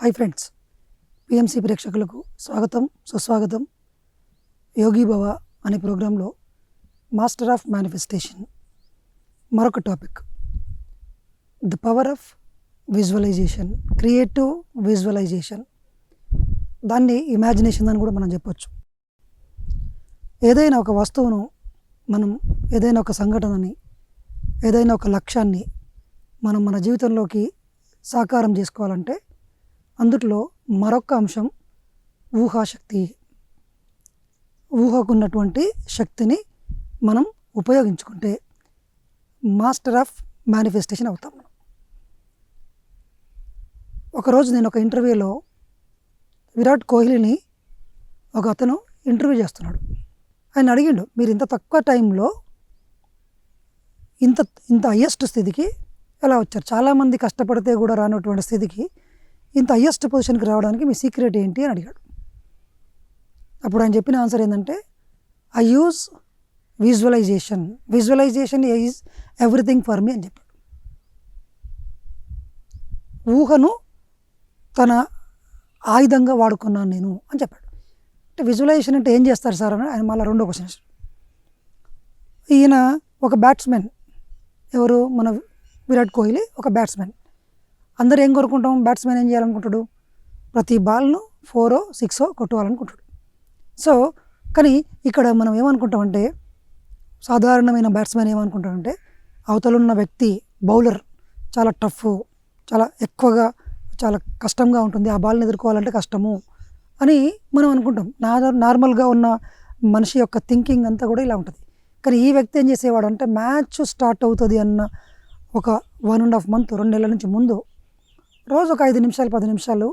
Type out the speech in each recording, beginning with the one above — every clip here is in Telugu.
Hi friends. పిఎంసి ప్రేక్షకులకు స్వాగతం సుస్వాగతం. యోగి భవ అనే ప్రోగ్రాంలో మాస్టర్ ఆఫ్ మేనిఫెస్టేషన్ మరొక topic. The power of visualization creative visualization. దాన్ని ఇమాజినేషన్ అని కూడా మనం చెప్పొచ్చు. ఏదైనా ఒక వస్తువును మనం ఏదైనా ఒక సంఘటనని ఏదైనా ఒక లక్ష్యాన్ని మనం మన జీవితంలోకి సాకారం చేసుకోవాలంటే అందుట్లో మరొక అంశం ఊహాశక్తి. ఊహకున్నటువంటి శక్తిని మనం ఉపయోగించుకుంటే మాస్టర్ ఆఫ్ మేనిఫెస్టేషన్ అవుతాం మనం. ఒకరోజు నేను ఒక ఇంటర్వ్యూలో విరాట్ కోహ్లీని ఒక అతను ఇంటర్వ్యూ చేస్తున్నాడు. ఆయన అడిగిండు మీరు ఇంత తక్కువ టైంలో ఇంత ఇంత హయ్యెస్ట్ స్థితికి ఎలా వచ్చారు? చాలామంది కష్టపడితే కూడా రానటువంటి స్థితికి ఇంత హయ్యెస్ట్ పొజిషన్కి రావడానికి మీ సీక్రెట్ ఏంటి అని అడిగాడు. అప్పుడు ఆయన చెప్పిన ఆన్సర్ ఏంటంటే I use visualization visualization is everything for me అని చెప్పాడు. ఊహను తన ఆయుధంగా వాడుకున్నాను నేను అని చెప్పాడు. అంటే విజువలైజేషన్ అంటే ఏం చేస్తారు సార్ అని ఆయన మళ్ళీ రెండో క్వశ్చన్ ఈయన ఒక బ్యాట్స్మెన్ ఎవరు? మన విరాట్ కోహ్లీ ఒక బ్యాట్స్మెన్ అందరూ ఏం కోరుకుంటాం? బ్యాట్స్మెన్ ఏం చేయాలనుకుంటాడు? ప్రతి బాల్ను ఫోరో సిక్సో కొట్టుకోవాలనుకుంటాడు. సో కానీ ఇక్కడ మనం ఏమనుకుంటామంటే సాధారణమైన బ్యాట్స్మెన్ ఏమనుకుంటాడంటే అవతలున్న వ్యక్తి బౌలర్ చాలా టఫ్ చాలా ఎక్కువగా చాలా కష్టంగా ఉంటుంది. ఆ బాల్ని ఎదుర్కోవాలంటే కష్టము అని మనం అనుకుంటాం. నా నార్మల్గా ఉన్న మనిషి యొక్క థింకింగ్ అంతా కూడా ఇలా ఉంటుంది. కానీ ఈ వ్యక్తి ఏం చేసేవాడు అంటే మ్యాచ్ స్టార్ట్ అవుతుంది అన్న ఒక వన్ అండ్ హాఫ్ మంత్ రెండు నెలల నుంచి ముందు రోజు ఒక ఐదు నిమిషాలు పది నిమిషాలు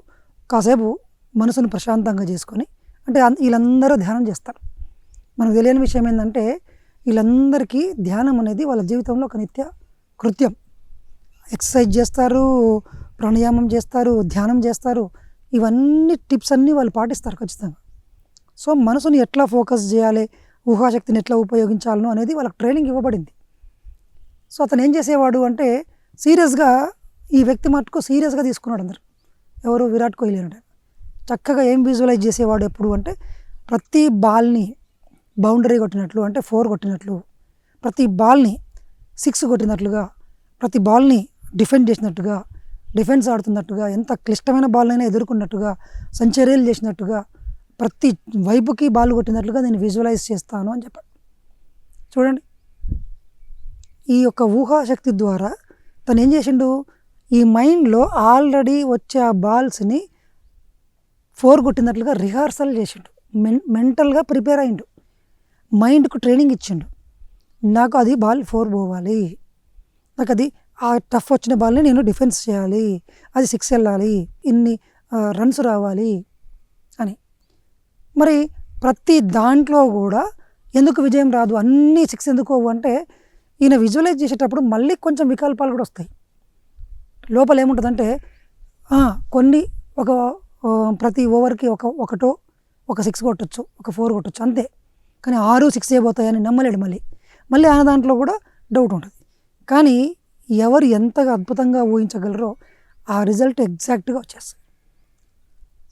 కాసేపు మనసును ప్రశాంతంగా చేసుకొని అంటే వీళ్ళందరూ ధ్యానం చేస్తారు. మనకు తెలియని విషయం ఏంటంటే వీళ్ళందరికీ ధ్యానం అనేది వాళ్ళ జీవితంలో ఒక నిత్య కృత్యం. ఎక్సర్సైజ్ చేస్తారు ప్రాణాయామం చేస్తారు ధ్యానం చేస్తారు. ఇవన్నీ టిప్స్ అన్నీ వాళ్ళు పాటిస్తారు ఖచ్చితంగా. సో మనసుని ఎట్లా ఫోకస్ చేయాలి ఊహాశక్తిని ఎట్లా ఉపయోగించాలనో అనేది వాళ్ళకి ట్రైనింగ్ ఇవ్వబడింది. సో అతను ఏం చేసేవాడు అంటే సీరియస్గా ఈ వ్యక్తి మటుకు సీరియస్గా తీసుకున్నాడు అందరు. ఎవరు విరాట్ కోహ్లీ అంటే. చక్కగా ఏం విజువలైజ్ చేసేవాడు ఎప్పుడు అంటే ప్రతి బాల్ని బౌండరీ కొట్టినట్లు అంటే ఫోర్ కొట్టినట్లు ప్రతి బాల్ని సిక్స్ కొట్టినట్లుగా ప్రతి బాల్ని డిఫెండ్ చేసినట్టుగా డిఫెన్స్ ఆడుతున్నట్టుగా ఎంత క్లిష్టమైన బాల్నైనా ఎదుర్కొన్నట్టుగా సెంచరీలు చేసినట్టుగా ప్రతి వైపుకి బాల్ కొట్టినట్లుగా నేను విజువలైజ్ చేస్తాను అని చెప్పాడు. చూడండి. ఈ యొక్క ఊహాశక్తి ద్వారా తను ఏం చేసిండు? ఈ మైండ్లో ఆల్రెడీ వచ్చే ఆ బాల్స్ని ఫోర్ కొట్టినట్లుగా రిహార్సల్ చేసిండు. మెన్ మెంటల్గా ప్రిపేర్ అయిండు. మైండ్కు ట్రైనింగ్ ఇచ్చిండు. నాకు అది బాల్ ఫోర్ పోవాలి. నాకు అది ఆ టఫ్ వచ్చిన బాల్ని నేను డిఫెన్స్ చేయాలి. అది సిక్స్ వెళ్ళాలి. ఇన్ని రన్స్ రావాలి అని. మరి ప్రతి దాంట్లో కూడా ఎందుకు విజయం రాదు? అన్నీ సిక్స్ ఎందుకు అంటే ఈయన విజువలైజ్ చేసేటప్పుడు మళ్ళీ కొంచెం వికల్పాలు కూడా వస్తాయి. లోపల ఏముంటుందంటే కొన్ని ఒక ప్రతి ఓవర్కి ఒక ఒకటో ఒక సిక్స్ కొట్టచ్చు ఒక ఫోర్ కొట్టచ్చు అంతే. కానీ ఆరు సిక్స్ అయిపోతాయని నమ్మలేడు మళ్ళీ. మళ్ళీ ఆయన దాంట్లో కూడా డౌట్ ఉంటుంది. కానీ ఎవరు ఎంతగా అద్భుతంగా ఊహించగలరో ఆ రిజల్ట్ ఎగ్జాక్ట్గా వచ్చేస్తుంది.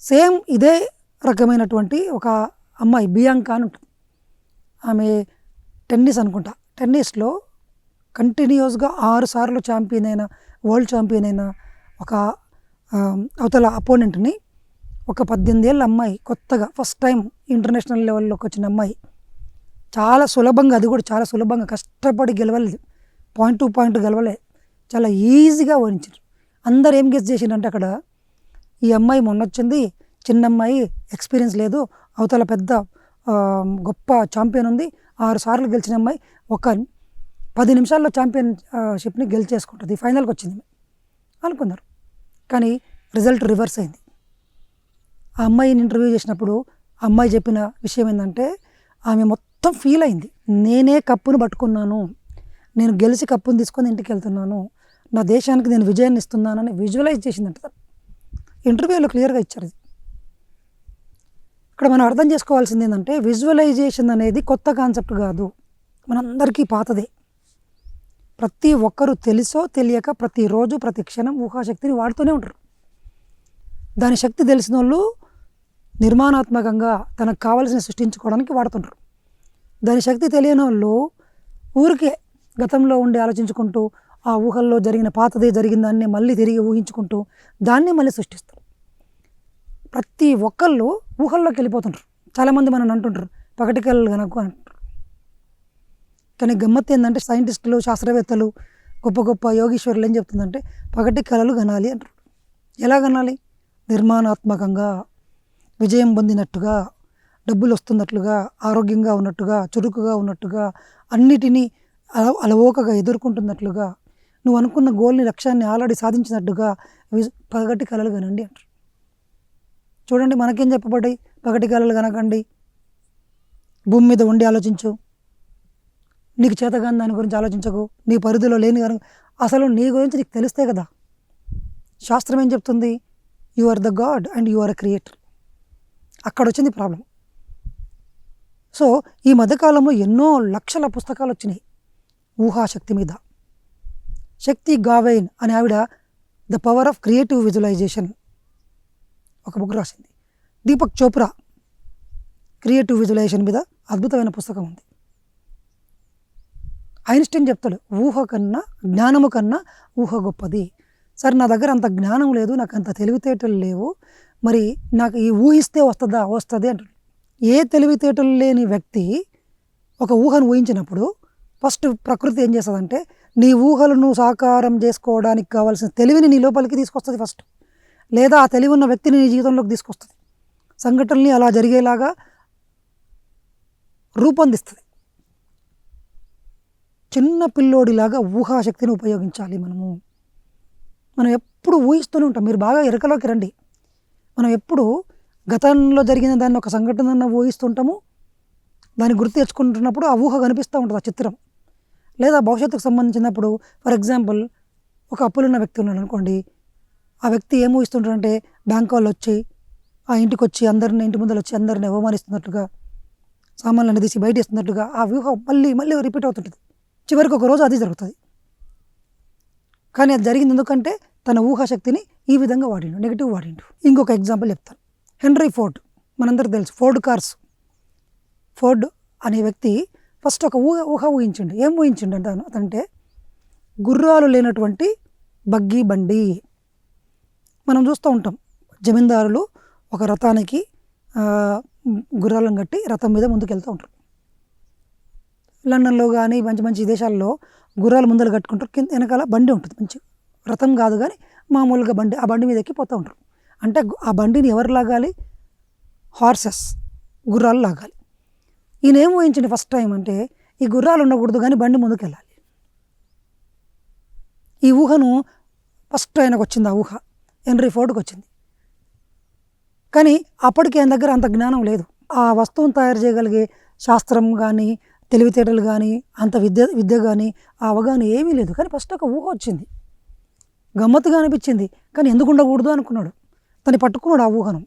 సేమ్ ఇదే రకమైనటువంటి ఒక అమ్మాయి బియాంకా అని ఉంటుంది. ఆమె టెన్నిస్ అనుకుంటా. టెన్నిస్లో కంటిన్యూస్గా ఆరు సార్లు ఛాంపియన్ అయిన వరల్డ్ ఛాంపియన్ అయిన ఒక అవతల అపోనెంట్ని ఒక పద్దెనిమిది ఏళ్ళ అమ్మాయి కొత్తగా ఫస్ట్ టైం ఇంటర్నేషనల్ లెవెల్లోకి వచ్చిన అమ్మాయి. చాలా సులభంగా అది కూడా చాలా సులభంగా కష్టపడి గెలవలేదు. పాయింట్ టు పాయింట్ గెలవలే. చాలా ఈజీగా ఓడించారు. అందరు ఏం గెస్ చేసిండంటే అక్కడ ఈ అమ్మాయి మొన్న వచ్చింది చిన్న అమ్మాయి ఎక్స్పీరియన్స్ లేదు అవతల పెద్ద గొప్ప ఛాంపియన్ ఉంది ఆరు సార్లు గెలిచిన అమ్మాయి ఒక పది నిమిషాల్లో ఛాంపియన్షిప్ని గెలిచేసుకుంటుంది. ఫైనల్కి వచ్చింది అనుకున్నారు. కానీ రిజల్ట్ రివర్స్ అయింది. ఆ అమ్మాయిని ఇంటర్వ్యూ చేసినప్పుడు ఆ అమ్మాయి చెప్పిన విషయం ఏంటంటే ఆమె మొత్తం ఫీల్ అయింది. నేనే కప్పును పట్టుకున్నాను. నేను గెలిచి కప్పును తీసుకొని ఇంటికి వెళ్తున్నాను. నా దేశానికి నేను విజయాన్ని ఇస్తున్నానని విజువలైజ్ చేసిందంట ఇంటర్వ్యూలో క్లియర్గా ఇచ్చారు ఇది. ఇక్కడ మనం అర్థం చేసుకోవాల్సింది ఏంటంటే విజువలైజేషన్ అనేది కొత్త కాన్సెప్ట్ కాదు. మనందరికీ పాతదే. ప్రతి ఒక్కరూ తెలుసో తెలియక ప్రతిరోజు ప్రతి క్షణం ఊహాశక్తిని వాడుతూనే ఉంటారు. దాని శక్తి తెలిసిన వాళ్ళు నిర్మాణాత్మకంగా తనకు కావాల్సిన సృష్టించుకోవడానికి వాడుతుంటారు. దాని శక్తి తెలియని వాళ్ళు ఊరికే గతంలో ఉండి ఆలోచించుకుంటూ ఆ ఊహల్లో జరిగిన పాతదే జరిగిన దాన్ని మళ్ళీ తిరిగి ఊహించుకుంటూ దాన్ని మళ్ళీ సృష్టిస్తారు. ప్రతి ఒక్కళ్ళు ఊహల్లోకి వెళ్ళిపోతుంటారు. చాలామంది మనం అంటుంటారు పగటికల్ కనుక అంటారు కానీ గమ్మత్ ఏంటంటే సైంటిస్టులు శాస్త్రవేత్తలు గొప్ప గొప్ప యోగీశ్వరులు ఏం చెప్తుందంటే పగటి కళలు కనాలి అంటారు. ఎలా కనాలి నిర్మాణాత్మకంగా విజయం పొందినట్టుగా డబ్బులు వస్తున్నట్లుగా ఆరోగ్యంగా ఉన్నట్టుగా చురుకుగా ఉన్నట్టుగా అన్నిటినీ అల అలవోకగా ఎదుర్కొంటున్నట్లుగా నువ్వు అనుకున్న గోల్ని లక్ష్యాన్ని ఆల్రెడీ సాధించినట్టుగా పగటి కళలు కనండి అంటారు. చూడండి మనకేం చెప్పబడ్డాయి? పగటి కళలు కనకండి భూమి మీద ఉండి ఆలోచించు. నీకు చేతగాని దాని గురించి ఆలోచించకు నీ పరిధిలో లేని కానీ అసలు నీ గురించి నీకు తెలిస్తే కదా. శాస్త్రం ఏం చెప్తుంది? You are the god and you are a creator అక్కడ వచ్చింది ప్రాబ్లం. సో ఈ మధ్యకాలంలో ఎన్నో లక్షల పుస్తకాలు వచ్చినాయి ఊహాశక్తి మీద. శక్తి గావైన్ అనే ఆవిడ the power of creative visualization ఒక బుక్ రాసింది. దీపక్ చోప్రా క్రియేటివ్ విజువలైజేషన్ మీద అద్భుతమైన పుస్తకం ఉంది. ఐన్స్టీన్ చెప్తాడు ఊహ కన్నా జ్ఞానము కన్నా ఊహ గొప్పది. సరే నా దగ్గర అంత జ్ఞానం లేదు నాకు అంత తెలివితేటలు లేవు. మరి నాకు ఈ ఊహిస్తే వస్తుందా వస్తుంది? అంటాడు. ఏ తెలివితేటలు లేని వ్యక్తి ఒక ఊహను ఊహించినప్పుడు ఫస్ట్ ప్రకృతి ఏం చేస్తుందంటే నీ ఊహలను సాకారం చేసుకోవడానికి కావాల్సిన తెలివిని నీ లోపలికి తీసుకొస్తుంది ఫస్ట్. లేదా ఆ తెలివి ఉన్న వ్యక్తిని నీ జీవితంలోకి తీసుకొస్తుంది. సంఘటనల్ని అలా జరిగేలాగా రూపొందిస్తుంది. చిన్న పిల్లోడిలాగా ఊహాశక్తిని ఉపయోగించాలి మనము. మనం ఎప్పుడు ఊహిస్తూనే ఉంటాం. మీరు బాగా ఎరకలోకి రండి. మనం ఎప్పుడు గతంలో జరిగిన దాన్ని ఒక సంఘటన ఊహిస్తుంటాము. దాన్ని గుర్తు తెచ్చుకుంటున్నప్పుడు ఆ ఊహ కనిపిస్తూ ఉంటుంది ఆ చిత్రం. లేదా భవిష్యత్తుకు సంబంధించినప్పుడు ఫర్ ఎగ్జాంపుల్ ఒక అప్పులున్న వ్యక్తి ఉన్నాడు అనుకోండి. ఆ వ్యక్తి ఏం ఊహిస్తుంటాడంటే బ్యాంక్ వాళ్ళు వచ్చి ఆ ఇంటికి వచ్చి అందరిని ఇంటి ముందర వచ్చి అందరిని అవమానిస్తున్నట్టుగా సామాన్లను తీసి బయట ఇస్తున్నట్టుగా ఆ వ్యూహం మళ్ళీ మళ్ళీ రిపీట్ అవుతుంటుంది. చివరికి ఒక రోజు అది జరుగుతుంది. కానీ అది జరిగింది ఎందుకంటే తన ఊహాశక్తిని ఈ విధంగా వాడిండు నెగిటివ్ వాడిండు. ఇంకొక ఎగ్జాంపుల్ చెప్తాను. హెన్రీ ఫోర్డ్ మనందరికీ తెలుసు ఫోర్డ్ కార్స్. ఫోర్డ్ అనే వ్యక్తి ఫస్ట్ ఒక ఊహ ఊహ ఊహించిండు. ఏం ఊహించిండు అంటే అతను- అతంటే గుర్రాలు లేనటువంటి బగ్గీ బండి. మనం చూస్తూ ఉంటాం జమీందారులు ఒక రథానికి గుర్రాలను కట్టి రథం మీద ముందుకెళ్తూ ఉంటారు. లండన్లో కానీ మంచి మంచి దేశాల్లో గుర్రాలు ముందలు కట్టుకుంటారు. కింద వెనకాల బండి ఉంటుంది మంచి. రథం కాదు కానీ మామూలుగా బండి ఆ బండి మీద ఎక్కి పోతూ ఉంటారు. అంటే ఆ బండిని ఎవరు లాగాలి? హార్సెస్ గుర్రాలు లాగాలి. ఈయన ఏం ఊహించండి ఫస్ట్ టైం అంటే ఈ గుర్రాలు ఉండకూడదు కానీ బండి ముందుకు వెళ్ళాలి ఈ ఊహను ఫస్ట్ ఆయనకు వచ్చింది ఆ ఊహ. హెన్రీ ఫోర్డ్కి వచ్చింది. కానీ అప్పటికి ఆయన దగ్గర అంత జ్ఞానం లేదు. ఆ వస్తువును తయారు చేయగలిగే శాస్త్రం కానీ తెలివితేటలు కానీ అంత విద్య విద్య కానీ ఆ అవగాహన ఏమీ లేదు. కానీ ఫస్ట్ ఒక ఊహ వచ్చింది. గమ్మత్తుగా అనిపించింది. కానీ ఎందుకు ఉండకూడదు అనుకున్నాడు. తను పట్టుకున్నాడు ఆ ఊహను.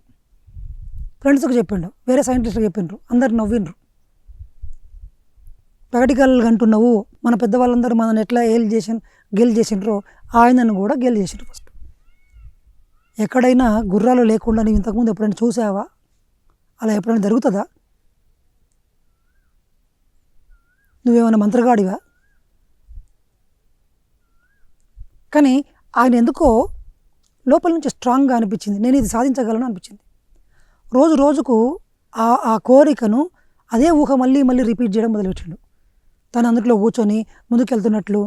ఫ్రెండ్స్కి చెప్పిండు. వేరే సైంటిస్ట్కి చెప్పిండ్రు. అందరు నవ్విండ్రు. పగటి కళ్ళు అంటున్నావు. మన పెద్దవాళ్ళందరూ మనల్ని ఎట్లా ఏలు చేసి గెల్ చేసిండ్రో ఆయనను కూడా గేలు చేసిండ్రు ఫస్ట్ ఎక్కడైనా గుర్రాలు లేకుండా నువ్వు ఇంతకుముందు ఎప్పుడైనా చూసావా? అలా ఎప్పుడైనా జరుగుతుందా? నువ్వేమైనా మంత్రగాడివా? కానీ ఆయన ఎందుకో లోపల నుంచి స్ట్రాంగ్గా అనిపించింది. నేను ఇది సాధించగలను అనిపించింది. రోజు రోజుకు ఆ ఆ కోరికను అదే ఊహ మళ్ళీ మళ్ళీ రిపీట్ చేయడం మొదలుపెట్టిండు. తను అందులో కూర్చొని ముందుకెళ్తున్నట్లు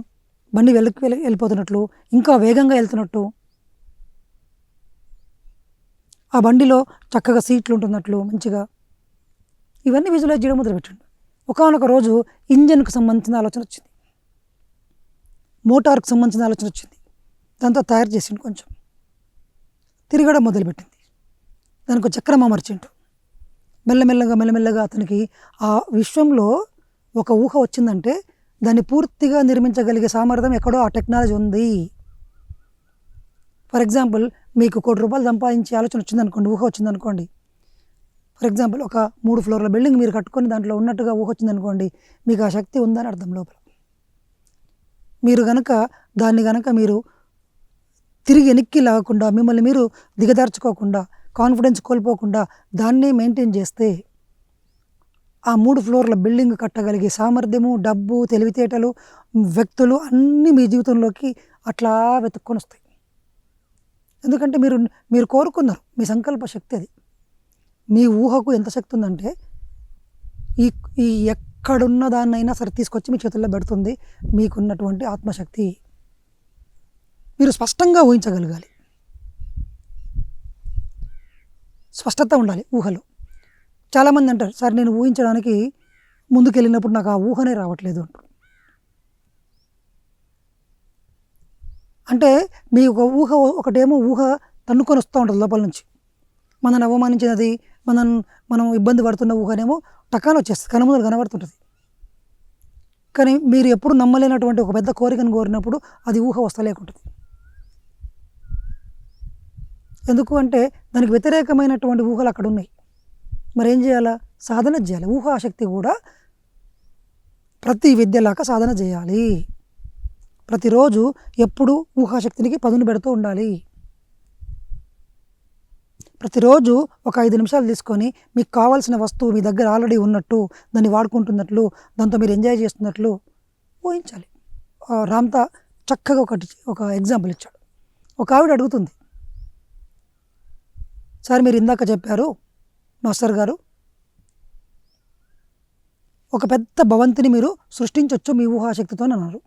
బండి వెళ్ళకి వెళ్ళి వెళ్ళిపోతున్నట్లు ఇంకా వేగంగా వెళ్తున్నట్టు ఆ బండిలో చక్కగా సీట్లు ఉంటున్నట్లు మంచిగా ఇవన్నీ విజువలైజ్ చేయడం మొదలుపెట్టిండు. ఒకనొక రోజు ఇంజన్కు సంబంధించిన ఆలోచన వచ్చింది. మోటార్కు సంబంధించిన ఆలోచన వచ్చింది. దాంతో తయారు చేసిండు కొంచెం. తిరగడం మొదలుపెట్టింది. దానికి చక్రం అమర్చిండు. మెల్లమెల్లగా మెల్లమెల్లగా అతనికి ఆ విశ్వంలో ఒక ఊహ వచ్చిందంటే దాన్ని పూర్తిగా నిర్మించగలిగే సామర్థ్యం ఎక్కడో ఆ టెక్నాలజీ ఉంది. ఫర్ ఎగ్జాంపుల్ మీకు కోటి రూపాయలు సంపాదించే ఆలోచన వచ్చిందనుకోండి ఊహ వచ్చిందనుకోండి ఫర్ ఎగ్జాంపుల్ ఒక మూడు ఫ్లోర్ల బిల్డింగ్ మీరు కట్టుకొని దాంట్లో ఉన్నట్టుగా ఊహొచ్చిందనుకోండి మీకు ఆ శక్తి ఉందని అర్థం లోపల. మీరు గనక దాన్ని గనక మీరు తిరిగి వెనక్కి లాగకుండా మిమ్మల్ని మీరు దిగదార్చుకోకుండా కాన్ఫిడెన్స్ కోల్పోకుండా దాన్నే మెయింటైన్ చేస్తే ఆ మూడు ఫ్లోర్ల బిల్డింగ్ కట్టగలిగే సామర్థ్యము డబ్బు తెలివితేటలు వ్యక్తులు అన్నీ మీ జీవితంలోకి అట్లా వెతుక్కొని వస్తాయి. ఎందుకంటే మీరు మీరు కోరుకున్నారు మీ సంకల్ప శక్తి అది. మీ ఊహకు ఎంత శక్తి ఉందంటే ఈ ఈ ఎక్కడున్న దాన్నైనా సరే తీసుకొచ్చి మీ చేతుల్లో పెడుతుంది. మీకున్నటువంటి ఆత్మశక్తి మీరు స్పష్టంగా ఊహించగలగాలి. స్పష్టత ఉండాలి ఊహలో. చాలామంది అంటారు సార్ నేను ఊహించడానికి ముందుకెళ్ళినప్పుడు నాకు ఆ ఊహనే రావట్లేదు అంటారు. అంటే మీ ఒక ఊహ ఒకటేమో ఊహ తన్నుకొని వస్తూ ఉంటుంది లోపల నుంచి. మనల్ని అవమానించినది మనం మనం ఇబ్బంది పడుతున్న ఊహనేమో టకాలు వచ్చేస్తుంది కనుమలు కనబడుతుంటుంది. కానీ మీరు ఎప్పుడు నమ్మలేనటువంటి ఒక పెద్ద కోరికను కోరినప్పుడు అది ఊహ వస్తలేకుంటుంది. ఎందుకు అంటే దానికి వ్యతిరేకమైనటువంటి ఊహలు అక్కడ ఉన్నాయి. మరి ఏం చేయాలా? సాధన చేయాలి. ఊహాశక్తి కూడా ప్రతి విద్యలాగా సాధన చేయాలి. ప్రతిరోజు ఎప్పుడు ఊహాశక్తినికి పదును పెడుతూ ఉండాలి. ప్రతిరోజు ఒక ఐదు నిమిషాలు తీసుకొని మీకు కావాల్సిన వస్తువు మీ దగ్గర ఆల్రెడీ ఉన్నట్టు దాన్ని వాడుకుంటున్నట్లు దాంతో మీరు ఎంజాయ్ చేస్తున్నట్లు ఊహించాలి. రామ్తా చక్కగా ఒకటి ఒక ఎగ్జాంపుల్ ఇచ్చాడు. ఒక ఆవిడ అడుగుతుంది. సార్ మీరు ఇందాక చెప్పారు మాస్టర్ గారు ఒక పెద్ద భవంతిని మీరు సృష్టించవచ్చు మీ ఊహాశక్తితో అన్నారు.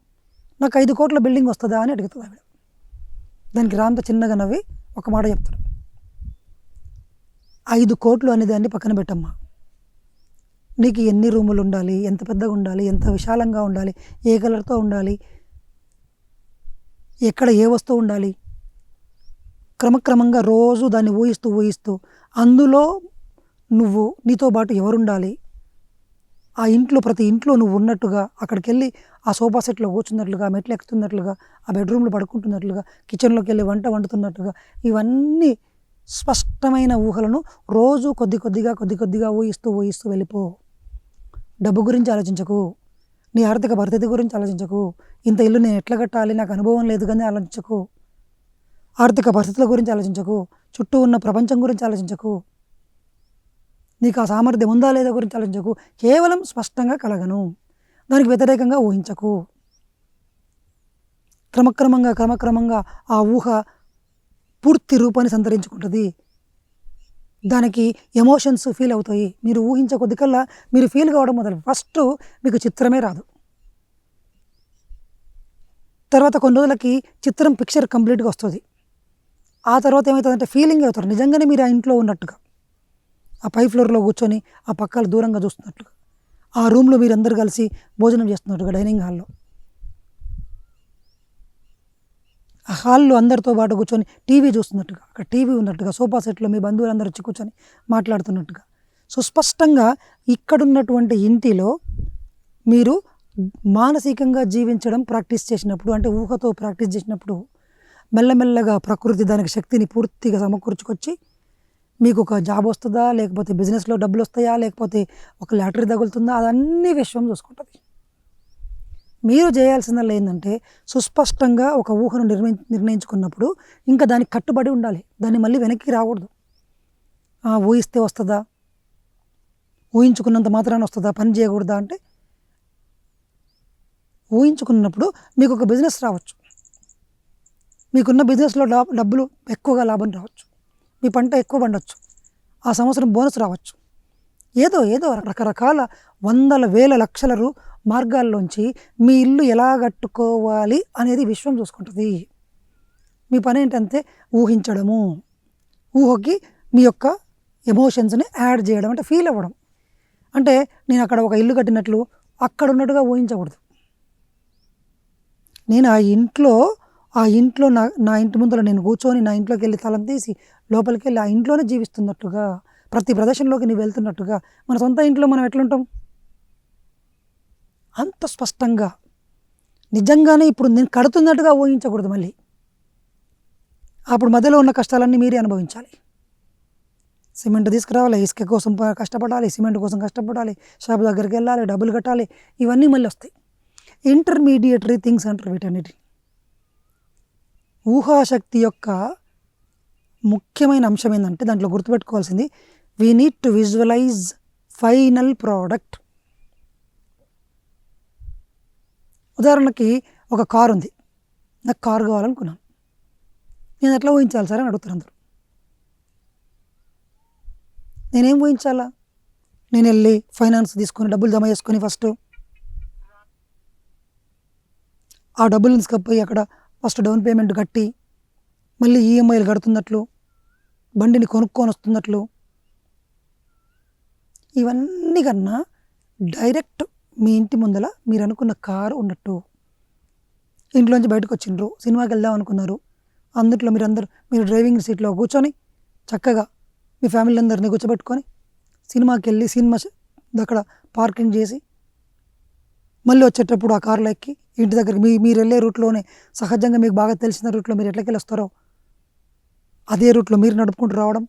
నాకు ఐదు కోట్ల బిల్డింగ్ వస్తుందా? అని అడుగుతుంది ఆవిడ. దానికి రాంత చిన్నగా నవ్వి ఒక మాట చెప్తాడు. ఐదు కోట్లు అనే దాన్ని పక్కన పెట్టమ్మా. నీకు ఎన్ని రూములు ఉండాలి? ఎంత పెద్దగా ఉండాలి? ఎంత విశాలంగా ఉండాలి? ఏ కలర్తో ఉండాలి? ఎక్కడ ఏ వస్తువు ఉండాలి? క్రమక్రమంగా రోజు దాన్ని ఊహిస్తూ ఊహిస్తూ అందులో నువ్వు నీతో పాటు ఎవరుండాలి? ఆ ఇంట్లో ప్రతి ఇంట్లో నువ్వు ఉన్నట్టుగా అక్కడికి వెళ్ళి ఆ సోఫా సెట్లో కూర్చున్నట్లుగా మెట్లు ఎక్కుతున్నట్లుగా ఆ బెడ్రూమ్లో పడుకుంటున్నట్లుగా కిచెన్లోకి వెళ్ళి వంట వండుతున్నట్టుగా ఇవన్నీ స్పష్టమైన ఊహలను రోజు కొద్ది కొద్దిగా కొద్ది కొద్దిగా ఊహిస్తూ ఊహిస్తూ వెళ్ళిపో. డబ్బు గురించి ఆలోచించకు. నీ ఆర్థిక పరిస్థితి గురించి ఆలోచించకు. ఇంత ఇల్లు నేను ఎట్లా కట్టాలి? నాకు అనుభవం లేదు కానీ ఆలోచించకు. ఆర్థిక పరిస్థితుల గురించి ఆలోచించకు. చుట్టూ ఉన్న ప్రపంచం గురించి ఆలోచించకు. నీకు ఆ సామర్థ్యం ఉందా లేదా గురించి ఆలోచించకు. కేవలం స్పష్టంగా కలగను. దానికి వ్యతిరేకంగా ఊహించకు. క్రమక్రమంగా క్రమక్రమంగా ఆ ఊహ పూర్తి రూపాన్ని సంతరించుకుంటుంది. దానికి ఎమోషన్స్ ఫీల్ అవుతాయి. మీరు ఊహించే కొద్ది కల్లా మీరు ఫీల్ కావడం మొదలు ఫస్ట్ మీకు చిత్రమే రాదు. తర్వాత కొన్ని రోజులకి చిత్రం పిక్చర్ కంప్లీట్గా వస్తుంది. ఆ తర్వాత ఏమవుతుందంటే ఫీలింగ్ అవుతారు. నిజంగానే మీరు ఆ ఇంట్లో ఉన్నట్టుగా ఆ పై ఫ్లోర్లో కూర్చొని ఆ పక్కలు దూరంగా చూస్తున్నట్టుగా ఆ రూమ్లో మీరు అందరు కలిసి భోజనం చేస్తున్నట్టుగా డైనింగ్ హాల్లో. ఆ హాల్లో అందరితో పాటు కూర్చొని టీవీ చూస్తున్నట్టుగా అక్కడ టీవీ ఉన్నట్టుగా సోఫా సెట్లో మీ బంధువులందరూ వచ్చి కూర్చొని మాట్లాడుతున్నట్టుగా. సుస్పష్టంగా ఇక్కడున్నటువంటి ఇంటిలో మీరు మానసికంగా జీవించడం ప్రాక్టీస్ చేసినప్పుడు అంటే ఊహతో ప్రాక్టీస్ చేసినప్పుడు మెల్లమెల్లగా ప్రకృతి దానికి శక్తిని పూర్తిగా సమకూర్చుకొచ్చి మీకు ఒక జాబ్ వస్తుందా లేకపోతే బిజినెస్లో డబ్బులు వస్తాయా లేకపోతే ఒక లాటరీ తగులుతుందా అదన్నీ విషయం చూసుకుంటుంది. మీరు చేయాల్సిందల్లా ఏంటంటే సుస్పష్టంగా ఒక ఊహను నిర్ణయి నిర్ణయించుకున్నప్పుడు ఇంకా దానికి కట్టుబడి ఉండాలి. దాన్ని మళ్ళీ వెనక్కి రాకూడదు. ఊహిస్తే వస్తుందా? ఊహించుకున్నంత మాత్రాన వస్తుందా? పని చేయకూడదా అంటే ఊహించుకున్నప్పుడు మీకు ఒక బిజినెస్ రావచ్చు. మీకున్న బిజినెస్లో డబ్బులు ఎక్కువగా లాభం రావచ్చు. మీ పంట ఎక్కువ పండవచ్చు ఆ సంవత్సరం బోనస్ రావచ్చు. ఏదో ఏదో రకరకాల వందల వేల లక్షల రూ మార్గాల్లోంచి మీ ఇల్లు ఎలా కట్టుకోవాలి అనేది విశ్వం చూసుకుంటుంది. మీ పని ఏంటంటే ఊహించడము. ఊహకి మీ యొక్క ఎమోషన్స్ని యాడ్ చేయడం అంటే ఫీల్ అవ్వడం. అంటే నేను అక్కడ ఒక ఇల్లు కట్టినట్లు అక్కడ ఉన్నట్టుగా ఊహించకూడదు. నేను ఆ ఇంట్లో ఆ ఇంట్లో నా నా ఇంటి ముందర నేను కూర్చొని నా ఇంట్లోకి వెళ్ళి తలం తీసి లోపలికి వెళ్ళి ఆ ఇంట్లోనే జీవిస్తున్నట్టుగా ప్రతి ప్రదేశంలోకి నువ్వు వెళ్తున్నట్టుగా మన సొంత ఇంట్లో మనం ఎట్లుంటాం? అంత స్పష్టంగా నిజంగానే ఇప్పుడు నేను కడుతున్నట్టుగా ఊహించకూడదు మళ్ళీ. అప్పుడు మధ్యలో ఉన్న కష్టాలన్నీ మీరే అనుభవించాలి. సిమెంట్ తీసుకురావాలి ఇసుక కోసం కష్టపడాలి సిమెంట్ కోసం కష్టపడాలి షాప్ దగ్గరికి వెళ్ళాలి డబ్బులు కట్టాలి ఇవన్నీ మళ్ళీ వస్తాయి. ఇంటర్మీడియటరీ థింగ్స్ అంటారు వీటన్నిటి ఊహాశక్తి యొక్క ముఖ్యమైన అంశం ఏంటంటే దాంట్లో గుర్తుపెట్టుకోవాల్సింది we need to visualize final product ఉదాహరణకి ఒక కారు ఉంది. నాకు కారు కావాలనుకున్నాను. నేను ఎట్లా ఊహించాలి సార్ అని అడుగుతారు అందరూ. నేనేం ఊహించాలా? నేను వెళ్ళి ఫైనాన్స్ తీసుకొని డబ్బులు జమ చేసుకొని ఫస్ట్ ఆ డబ్బులు తీసుకపోయి అక్కడ ఫస్ట్ డౌన్ పేమెంట్ కట్టి మళ్ళీ ఈఎంఐలు కడుతున్నట్లు బండిని కొనుక్కొని వస్తున్నట్లు ఇవన్నీ కన్నా డైరెక్ట్ మీ ఇంటి ముందల మీరు అనుకున్న కారు ఉన్నట్టు. ఇంట్లోంచి బయటకు వచ్చిండ్రు సినిమాకి వెళ్దాం అనుకున్నారు. అందుట్లో మీరు అందరు మీరు డ్రైవింగ్ సీట్లో కూర్చొని చక్కగా మీ ఫ్యామిలీ అందరినీ కూర్చోబెట్టుకొని సినిమాకి వెళ్ళి సినిమా అక్కడ పార్కింగ్ చేసి మళ్ళీ వచ్చేటప్పుడు ఆ కార్లో ఎక్కి ఇంటి దగ్గరికి మీ మీరు వెళ్ళే రూట్లోనే సహజంగా మీకు బాగా తెలిసిన రూట్లో మీరు ఎట్లకెళ్ళి వస్తారో అదే రూట్లో మీరు నడుపుకుంటూ రావడం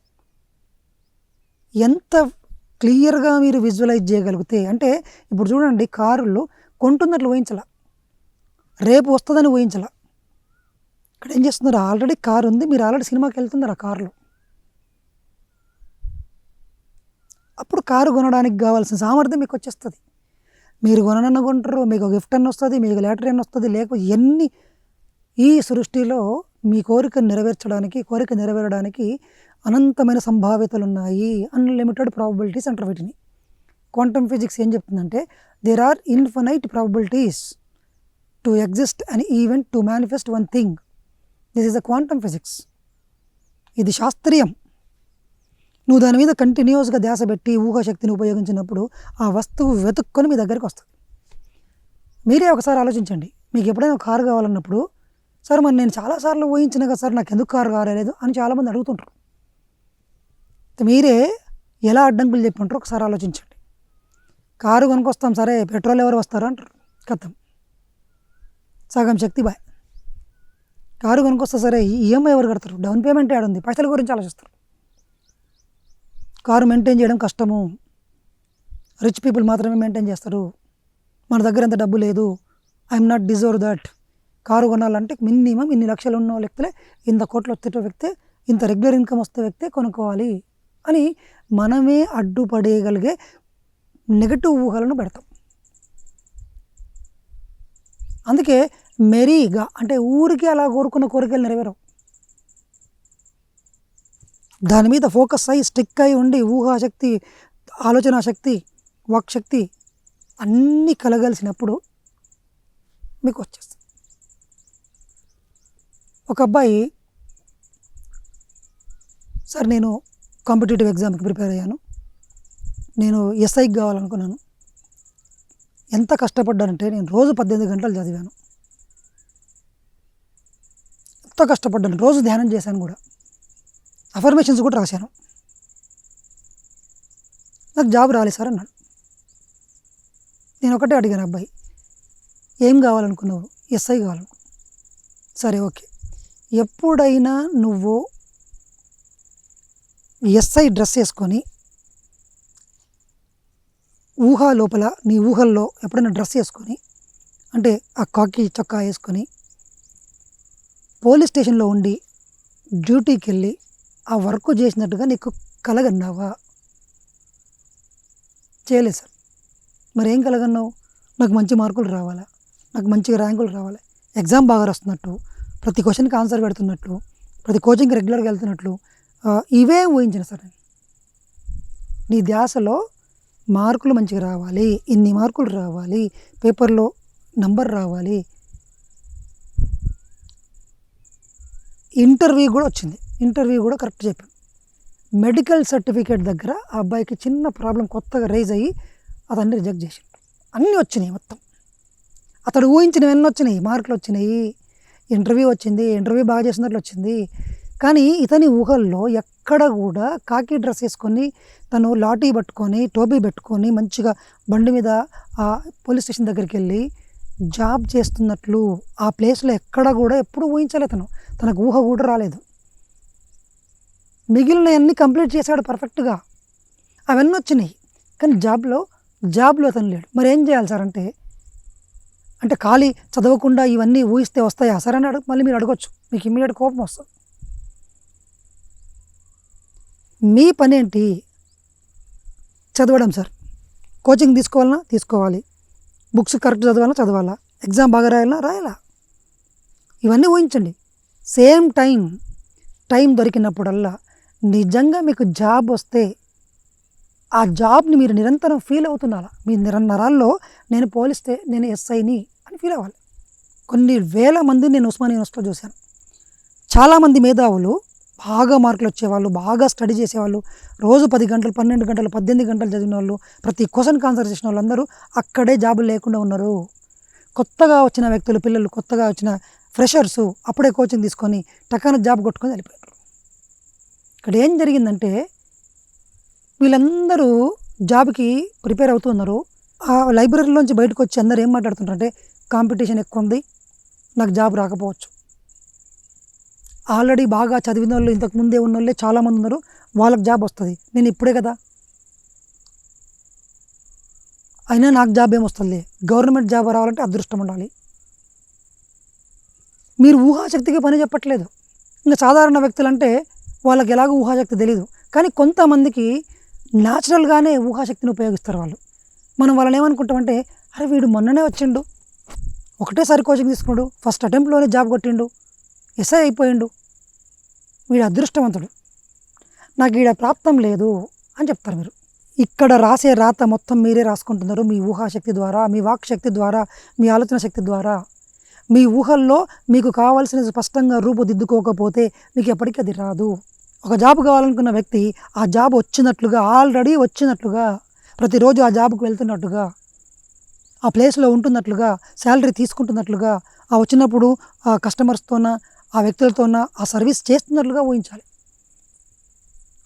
ఎంత క్లియర్గా మీరు విజువలైజ్ చేయగలిగితే అంటే ఇప్పుడు చూడండి కారులో కొంటున్నట్లు ఊహించాల. రేపు వస్తుందని ఊహించాల. ఇక్కడ ఏం చేస్తున్నారు? ఆల్రెడీ కారు ఉంది మీరు ఆల్రెడీ సినిమాకి వెళ్తున్నారు ఆ కారులో. అప్పుడు కారు కొనడానికి కావాల్సిన సామర్థ్యం మీకు వచ్చేస్తుంది. మీరు కొననన్న కొంటారు మీకు గిఫ్ట్ అన్న వస్తుంది మీకు లెటర్ అన్న వస్తుంది లేకపోతే ఎన్ని ఈ సృష్టిలో మీ కోరిక నెరవేర్చడానికి కోరిక నెరవేరడానికి అనంతమైన సంభావ్యతలు ఉన్నాయి అన్లిమిటెడ్ ప్రాబబిలిటీస్ అంటారు వీటిని. క్వాంటమ్ ఫిజిక్స్ ఏం చెప్తుందంటే there are infinite probabilities to exist an event to manifest one thing this is the quantum physics ఇది శాస్త్రీయం. నువ్వు దాని మీద కంటిన్యూస్గా ధ్యాస పెట్టి ఊహాశక్తిని ఉపయోగించినప్పుడు ఆ వస్తువు వెతుక్కొని మీ దగ్గరికి వస్తుంది. మీరే ఒకసారి ఆలోచించండి. మీకు ఎప్పుడైనా ఒక కారు కావాలన్నప్పుడు సార్ మరి నేను చాలాసార్లు ఊహించిన కదా సార్ నాకు ఎందుకు కారు కాలేదు? అని చాలామంది అడుగుతుంటారు. మీరే ఎలా అడ్డంకులు చెప్పి ఉంటారో ఒకసారి ఆలోచించండి. కారు కొనుక్కొస్తాం సరే పెట్రోల్ ఎవరు వస్తారు అంటారు. కథం. సగం శక్తి బాయ్. కారు కొనుక్కొస్తా సరే ఈఎంఐ ఎవరు కడతారు? డౌన్ పేమెంట్ ఉంది. పైసల గురించి ఆలోచిస్తారు. కారు మెయింటైన్ చేయడం కష్టము. రిచ్ పీపుల్ మాత్రమే మెయింటైన్ చేస్తారు. మన దగ్గర ఎంత డబ్బు లేదు. I'm not deserve that. Car కొనాలంటే మినిమం ఇన్ని లక్షలు ఉన్న వ్యక్తులే ఇంత కోట్లు వచ్చేట వ్యక్తే ఇంత రెగ్యులర్ ఇన్కమ్ వస్తే వ్యక్తే కొనుక్కోవాలి. అని మనమే అడ్డుపడేయగలిగే నెగటివ్ ఊహలను పెడతాం. అందుకే మెరీగా అంటే ఊరికి అలా కోరుకున్న కోరికలు నెరవేరవు. దాని మీద ఫోకస్ అయ్యి స్టిక్ అయి ఉండి ఊహాశక్తి ఆలోచన శక్తి వాక్శక్తి అన్నీ కలగలిసినప్పుడు మీకు వచ్చేస్తుంది ఒక అబ్బాయి సార్ నేను కాంపిటేటివ్ ఎగ్జామ్కి ప్రిపేర్ అయ్యాను. నేను ఎస్ఐకి కావాలనుకున్నాను. ఎంత కష్టపడ్డానంటే నేను రోజు పద్దెనిమిది గంటలు చదివాను. ఎంత కష్టపడ్డాను రోజు ధ్యానం చేశాను కూడా. అఫర్మేషన్స్ కూడా రాశాను. నాకు జాబ్ రాలేదు సార్ అన్నాడు. నేను ఒకటే అడిగాను అబ్బాయి ఏం కావాలనుకున్నావు? ఎస్ఐ కావాలనుకున్నావు సరే ఓకే. ఎప్పుడైనా నువ్వు ఎస్ఐ డ్రెస్ వేసుకొని ఊహ లోపల నీ ఊహల్లో ఎప్పుడైనా డ్రెస్ వేసుకొని అంటే ఆ కాకి చొక్కా వేసుకొని పోలీస్ స్టేషన్లో ఉండి డ్యూటీకి వెళ్ళి ఆ వర్క్ చేసినట్టుగా నీకు కలగన్నావా? చేయలేదు సార్. మరి ఏం కలగన్నావు? నాకు మంచి మార్కులు రావాలా? నాకు మంచి ర్యాంకులు రావాలి? ఎగ్జామ్ బాగా వస్తున్నట్టు ప్రతి క్వశ్చన్కి ఆన్సర్ పెడుతున్నట్టు ప్రతి కోచింగ్కి రెగ్యులర్గా వెళ్తున్నట్లు ఇవే ఊహించిన సార్. నేను నీ ధ్యాసలో మార్కులు మంచిగా రావాలి ఇన్ని మార్కులు రావాలి పేపర్లో నంబర్ రావాలి. ఇంటర్వ్యూ కూడా వచ్చింది. ఇంటర్వ్యూ కూడా కరెక్ట్ చెప్పాను మెడికల్ సర్టిఫికేట్ దగ్గర ఆ అబ్బాయికి చిన్న ప్రాబ్లం కొత్తగా రైజ్ అయ్యి అతన్ని రిజెక్ట్ చేసి అన్నీ వచ్చినాయి మొత్తం. అతడు ఊహించినవన్నీ వచ్చినాయి. మార్కులు వచ్చినాయి. ఇంటర్వ్యూ వచ్చింది. ఇంటర్వ్యూ బాగా చేసినట్లు వచ్చింది. కానీ ఇతని ఊహల్లో ఎక్కడ కూడా కాకి డ్రెస్ వేసుకొని తను లాఠీ పట్టుకొని టోపీ పెట్టుకొని మంచిగా బండి మీద ఆ పోలీస్ స్టేషన్ దగ్గరికి వెళ్ళి జాబ్ చేస్తున్నట్లు ఆ ప్లేస్లో ఎక్కడ కూడా ఎప్పుడు ఊహించలేదు తను. తనకు ఊహ కూడా రాలేదు. మిగిలినవన్నీ కంప్లీట్ చేశాడు పర్ఫెక్ట్గా. అవన్నీ వచ్చినాయి. కానీ జాబ్లో జాబ్లో అతను లేడు. మరి ఏం చేయాలి సార్ అంటే? అంటే ఖాళీ చదవకుండా ఇవన్నీ ఊహిస్తే వస్తాయా? సరే అని అడుగు మళ్ళీ మీరు అడగొచ్చు. మీకు ఇమ్మీడియట్ కోపం వస్తుంది. మీ పనేంటి చదవడం సార్. కోచింగ్ తీసుకోవాలన్నా తీసుకోవాలి. బుక్స్ కరెక్ట్ చదవాలన్నా చదవాలా? ఎగ్జామ్ బాగా రాయాలా రాయాలా? ఇవన్నీ ఊహించండి. సేమ్ టైం టైం దొరికినప్పుడల్లా నిజంగా మీకు జాబ్ వస్తే ఆ జాబ్ని మీరు నిరంతరం ఫీల్ అవుతున్నారా? మీ నిరంతరాల్లో నేను పోలిస్తే నేను ఎస్ఐని అని ఫీల్ అవ్వాలి. కొన్ని వేల మంది నేను ఉస్మాన్ యూనివర్సిటీలో చూశాను. చాలామంది మేధావులు బాగా మార్కులు వచ్చేవాళ్ళు బాగా స్టడీ చేసేవాళ్ళు. రోజు పది గంటలు పన్నెండు గంటలు పద్దెనిమిది గంటలు చదివిన వాళ్ళు ప్రతి క్వశ్చన్ ఆన్సర్ చేసిన వాళ్ళందరూ అక్కడే జాబులు లేకుండా ఉన్నారు. కొత్తగా వచ్చిన వ్యక్తులు పిల్లలు కొత్తగా వచ్చిన ఫ్రెషర్స్ అప్పుడే కోచింగ్ తీసుకొని టక్కన జాబ్ కొట్టుకొని వెళ్ళిపోయారు. ఇక్కడ ఏం జరిగిందంటే వీళ్ళందరూ జాబ్కి ప్రిపేర్ అవుతున్నారు ఆ లైబ్రరీలోంచి బయటకు వచ్చి అందరూ ఏం మాట్లాడుతుంటారంటే కాంపిటీషన్ ఎక్కువ ఉంది నాకు జాబ్ రాకపోవచ్చు. ఆల్రెడీ బాగా చదివిన వాళ్ళు ఇంతకు ముందే ఉన్న వాళ్ళే చాలామంది ఉన్నారు. వాళ్ళకి జాబ్ వస్తుంది. నేను ఇప్పుడే కదా. అయినా నాకు జాబ్ ఏమొస్తుంది గవర్నమెంట్ జాబ్ రావాలంటే అదృష్టం ఉండాలి. మీరు ఊహాశక్తికి పని చెప్పట్లేదు. ఇంకా సాధారణ వ్యక్తులు అంటే వాళ్ళకి ఎలాగో ఊహాశక్తి తెలియదు కానీ కొంతమందికి న్యాచురల్గానే ఊహాశక్తిని ఉపయోగిస్తారు వాళ్ళు. మనం వాళ్ళని ఏమనుకుంటామంటే అరే వీడు మొన్ననే వచ్చిండు. ఒకటేసారి కోచింగ్ తీసుకున్నాడు. ఫస్ట్ అటెంప్ట్లోనే జాబ్ కొట్టిండు. ఎస్ఐ అయిపోయిండు. వీడు అదృష్టవంతుడు. నాకు ఈడ ప్రాప్తం లేదు అని చెప్తారు మీరు ఇక్కడ రాసే రాత మొత్తం మీరే రాసుకుంటున్నారు. మీ ఊహాశక్తి ద్వారా మీ వాక్ శక్తి ద్వారా మీ ఆలోచన శక్తి ద్వారా. మీ ఊహల్లో మీకు కావాల్సిన స్పష్టంగా రూపుదిద్దుకోకపోతే మీకు ఎప్పటికీ అది రాదు. ఒక జాబ్ కావాలనుకున్న వ్యక్తి ఆ జాబ్ వచ్చినట్లుగా ఆల్రెడీ వచ్చినట్లుగా ప్రతిరోజు ఆ జాబ్కు వెళ్తున్నట్టుగా ఆ ప్లేస్లో ఉంటున్నట్లుగా శాలరీ తీసుకుంటున్నట్లుగా ఆ వచ్చినప్పుడు ఆ కస్టమర్స్తోన ఆ వ్యక్తులతో ఉన్న ఆ సర్వీస్ చేస్తున్నట్లుగా ఊహించాలి.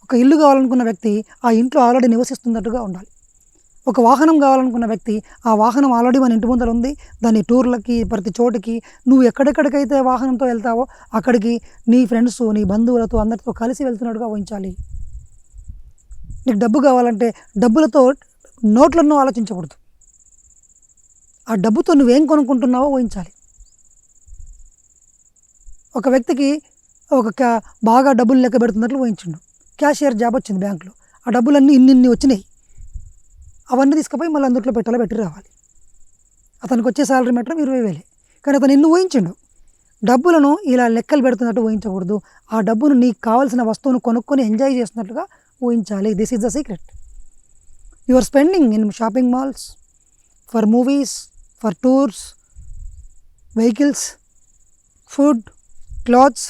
ఒక ఇల్లు కావాలనుకున్న వ్యక్తి ఆ ఇంట్లో ఆల్రెడీ నివసిస్తున్నట్టుగా ఉండాలి. ఒక వాహనం కావాలనుకున్న వ్యక్తి ఆ వాహనం ఆల్రెడీ మన ఇంటి ముందర ఉంది. దాని టూర్లకి ప్రతి చోటుకి నువ్వు ఎక్కడెక్కడికైతే వాహనంతో వెళ్తావో అక్కడికి నీ ఫ్రెండ్స్ నీ బంధువులతో అందరితో కలిసి వెళ్తున్నట్టుగా ఊహించాలి. నీకు డబ్బు కావాలంటే డబ్బులతో నోట్లను ఆలోచించకూడదు. ఆ డబ్బుతో నువ్వేం కొనుక్కుంటున్నావో ఊహించాలి. ఒక వ్యక్తికి ఒక క్యా బాగా డబ్బులు లెక్క పెడుతున్నట్లు ఊహించిండు. క్యాషియర్ జాబ్ వచ్చింది బ్యాంకులో. ఆ డబ్బులన్నీ ఇన్నిన్ని వచ్చినాయి. అవన్నీ తీసుకుపోయి మళ్ళీ అందుట్లో పెట్టాలో పెట్టి రావాలి. అతనికి వచ్చే శాలరీ మాత్రం ఇరవై వేలే. కానీ అతను ఎన్ని ఊహించిండు. డబ్బులను ఇలా లెక్కలు పెడుతున్నట్టు ఊహించకూడదు. ఆ డబ్బును నీకు కావాల్సిన వస్తువును కొనుక్కొని ఎంజాయ్ చేస్తున్నట్టుగా ఊహించాలి. This is the secret you are spending in shopping malls for movies for tours vehicles food clothes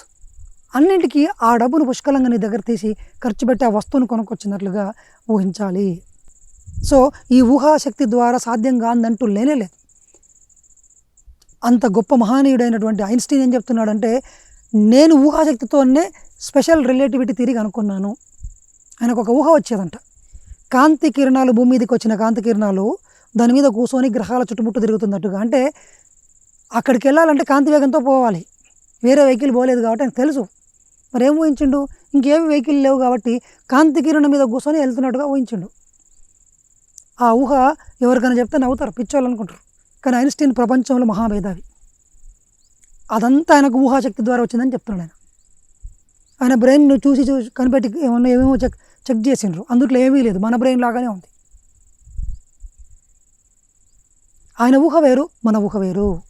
అన్నింటికీ ఆ డబ్బును పుష్కలంగా నీ దగ్గర తీసి ఖర్చు పెట్టి ఆ వస్తువును కొనుక్కొచ్చినట్లుగా ఊహించాలి. సో ఈ ఊహాశక్తి ద్వారా సాధ్యం కాదంటూ లేనేలేదు అంత గొప్ప మహానీయుడైనటువంటి ఐన్స్టీన్ ఏం చెప్తున్నాడంటే నేను ఊహాశక్తితోనే స్పెషల్ రిలేటివిటీ తిరిగి అనుకున్నాను. ఆయనకు ఒక ఊహ వచ్చేదంట. కాంతి కిరణాలు భూమి మీదకి వచ్చిన కాంతి కిరణాలు దాని మీద కూర్చొని గ్రహాల చుట్టుముట్టు తిరుగుతున్నట్టుగా. అంటే అక్కడికి వెళ్ళాలంటే కాంతి వేగంతో పోవాలి. వేరే వెహికల్ పోలేదు కాబట్టి నాకు తెలుసు. మరి ఏం ఊహించిండు? ఇంకేమి వెహికల్ లేవు కాబట్టి కాంతి కిరణం మీద కూర్చొని వెళ్తున్నట్టుగా ఊహించిండు. ఆ ఊహ ఎవరికైనా చెప్తే నవ్వుతారు పిచ్చోళ్ళు అనుకుంటారు. కానీ ఐన్స్టీన్ ప్రపంచంలో మహామేధావి. అదంతా ఆయనకు ఊహాశక్తి ద్వారా వచ్చిందని చెప్తున్నాడు ఆయన ఆయన బ్రెయిన్ చూసి చూసి కనిపెట్టి ఏమన్నా ఏమేమో చెక్ చెక్ చేసిండ్రు. అందుట్లో ఏమీ లేదు. మన బ్రెయిన్ లాగానే ఉంది. ఆయన ఊహ వేరు మన ఊహ వేరు.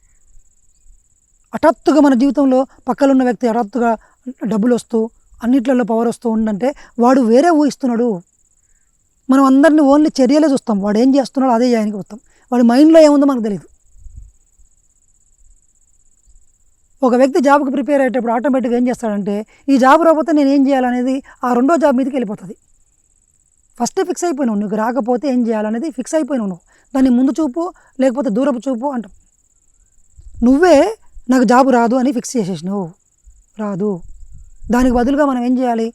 హఠాత్తుగా మన జీవితంలో పక్కలున్న వ్యక్తి హఠాత్తుగా డబ్బులు వస్తూ అన్నిట్లలో పవర్ వస్తూ ఉండంటే వాడు వేరే ఊహిస్తున్నాడు. మనం అందరిని ఓన్లీ చర్యలే చూస్తాం. వాడు ఏం చేస్తున్నాడో అదే ఆయనకి వస్తాం. వాడి మైండ్లో ఏముందో మనకు తెలియదు ఒక వ్యక్తి జాబ్కి ప్రిపేర్ అయ్యేటప్పుడు ఆటోమేటిక్గా ఏం చేస్తాడంటే ఈ జాబ్ రాకపోతే నేను ఏం చేయాలనేది ఆ రెండో జాబ్ మీదకి వెళ్ళిపోతుంది. ఫస్ట్ ఫిక్స్ అయిపోయినావు. నీకు రాకపోతే ఏం చేయాలనేది ఫిక్స్ అయిపోయినావు నువ్వు. దాన్ని ముందు చూపు లేకపోతే దూరపు చూపు అంటాం. నువ్వే నాకు జాబ్ రాదు అని ఫిక్స్ చేసేసినావు. రాదు. దానికి బదులుగా మనం ఏం చేయాలి?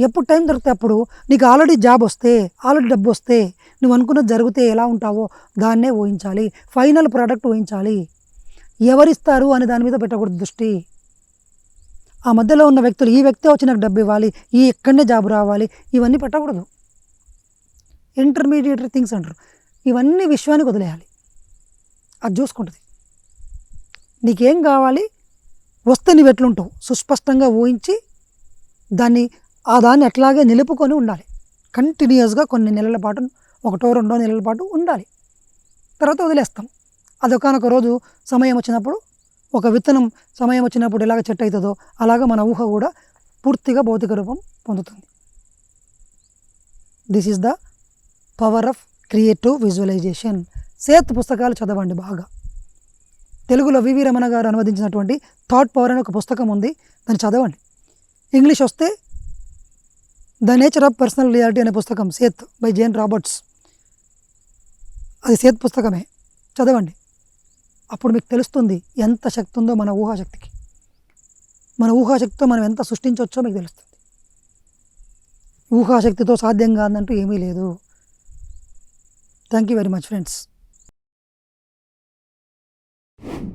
ఎప్పుడు టైం దొరికితే అప్పుడు నీకు ఆల్రెడీ జాబ్ వస్తే ఆల్రెడీ డబ్బు వస్తే నువ్వు అనుకున్నది జరిగితే ఎలా ఉంటావో దాన్నే ఊహించాలి. Final product ఊహించాలి. ఎవరిస్తారు అని దాని మీద పెట్టకూడదు దృష్టి. ఆ మధ్యలో ఉన్న వ్యక్తులు ఈ వ్యక్తి వచ్చి నాకు డబ్బు ఇవ్వాలి ఈ ఎక్కడనే జాబ్ రావాలి ఇవన్నీ పెట్టకూడదు. ఇంటర్మీడియట్ థింగ్స్ అంటారు. ఇవన్నీ విశ్వానికి వదిలేయాలి. అది చూసుకుంటుంది. నీకేం కావాలి? వస్తే నువ్వు ఎట్లుంటావు సుస్పష్టంగా ఊహించి దాన్ని ఆ దాన్ని అట్లాగే నిలుపుకొని ఉండాలి. కంటిన్యూస్గా కొన్ని నెలల పాటు ఒకటో రెండో నెలల పాటు ఉండాలి. తర్వాత వదిలేస్తాం. అదొకనొక రోజు సమయం వచ్చినప్పుడు ఒక విత్తనం సమయం వచ్చినప్పుడు ఎలాగ చెట్టు అవుతుందో అలాగ మన ఊహ కూడా పూర్తిగా భౌతిక రూపం పొందుతుంది. This is the power of creative visualization Seth పుస్తకాలు చదవండి బాగా. తెలుగులో వివి రమణ గారు అనువదించినటువంటి థాట్ పవర్ అనే ఒక పుస్తకం ఉంది. దాన్ని చదవండి. ఇంగ్లీష్ వస్తే the nature of personal reality అనే పుస్తకం సేత్ బై జేన్ రాబర్ట్స్. అది సేత్ పుస్తకమే. చదవండి. అప్పుడు మీకు తెలుస్తుంది ఎంత శక్తి ఉందో మన ఊహాశక్తికి. మన ఊహాశక్తితో మనం ఎంత సృష్టించవచ్చో మీకు తెలుస్తుంది. ఊహాశక్తితో సాధ్యం కాదంటూ ఏమీ లేదు. Thank you very much friends you